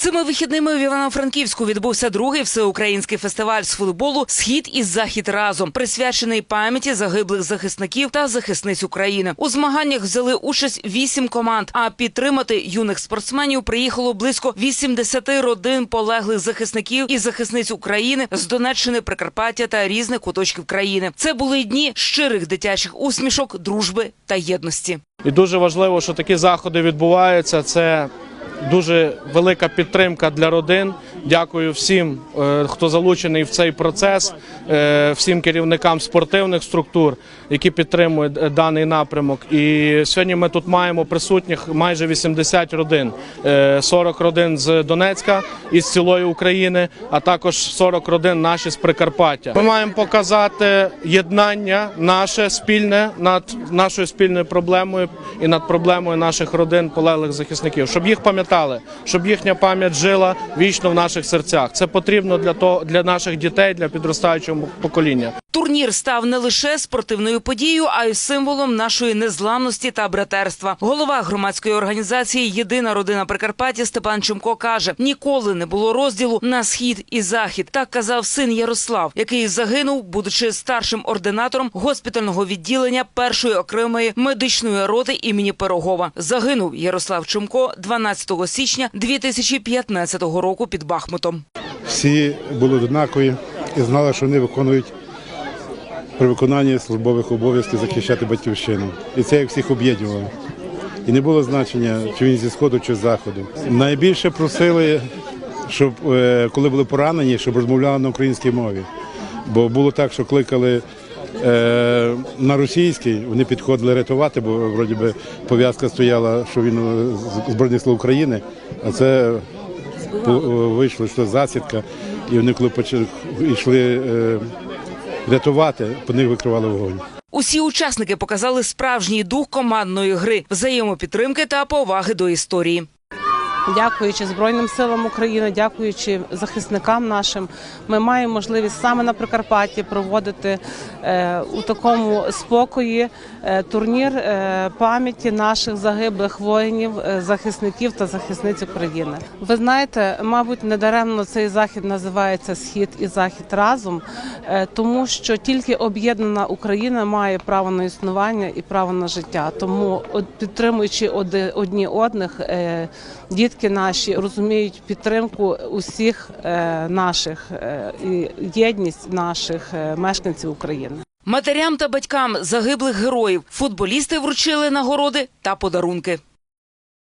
Цими вихідними в Івано-Франківську відбувся другий всеукраїнський фестиваль з футболу Схід і Захід разом, присвячений пам'яті загиблих захисників та захисниць України. У змаганнях взяли участь вісім команд. А підтримати юних спортсменів приїхало близько 80 родин полеглих захисників і захисниць України з Донеччини, Прикарпаття та різних куточків країни. Це були дні щирих дитячих усмішок, дружби та єдності. І дуже важливо, що такі заходи відбуваються. Це дуже велика підтримка для родин. Дякую всім, е, хто залучений в цей процес, е, всім керівникам спортивних структур, які підтримують е, даний напрямок. І сьогодні ми тут маємо присутніх майже 80 родин, Е, 40 родин з Донецька і з цілої України, а також 40 родин наші з Прикарпаття. Ми маємо показати єднання наше спільне над нашою спільною проблемою і над проблемою наших родин полеглих захисників, щоб їх пам'ятали, щоб їхня пам'ять жила вічно в наших серцях. Це потрібно для того для наших дітей, для підростаючого покоління. Турнір став не лише спортивною подією, а й символом нашої незламності та братерства. Голова громадської організації Єдина родина Прикарпаття Степан Чумко каже: ніколи не було розділу на схід і захід. Так казав син Ярослав, який загинув, будучи старшим ординатором госпітального відділення першої окремої медичної роти імені Пирогова. Загинув Ярослав Чумко 12 січня 2015 року під Бахмутом. всі були однакові і знали, що вони виконують при виконанні службових обов'язків захищати батьківщину. І це як всіх об'єднувало. І не було значення, чи він зі сходу, чи з заходу. Найбільше просили, щоб е, коли були поранені, щоб розмовляли на українській мові. Бо було так, що кликали е, на російській, вони підходили рятувати, бо вроді би пов'язка стояла, що він е, Збройних сил України, а це вийшло, що засідка, і вони, коли почали йшли рятувати, по них викривали вогонь. Усі учасники показали справжній дух командної гри, взаємопідтримки та поваги до історії. Дякуючи Збройним силам України, дякуючи захисникам нашим, ми маємо можливість саме на Прикарпатті проводити е, у такому спокої е, турнір е, пам'яті наших загиблих воїнів, захисників та захисниць України. Ви знаєте, мабуть, недаремно цей захід називається Схід і Захід разом, тому що тільки об'єднана Україна має право на існування і право на життя. Тому, підтримуючи одні одних, е, дітки наші розуміють підтримку усіх е, наших е, і єдність наших е, мешканців України. Матерям та батькам загиблих героїв футболісти вручили нагороди та подарунки.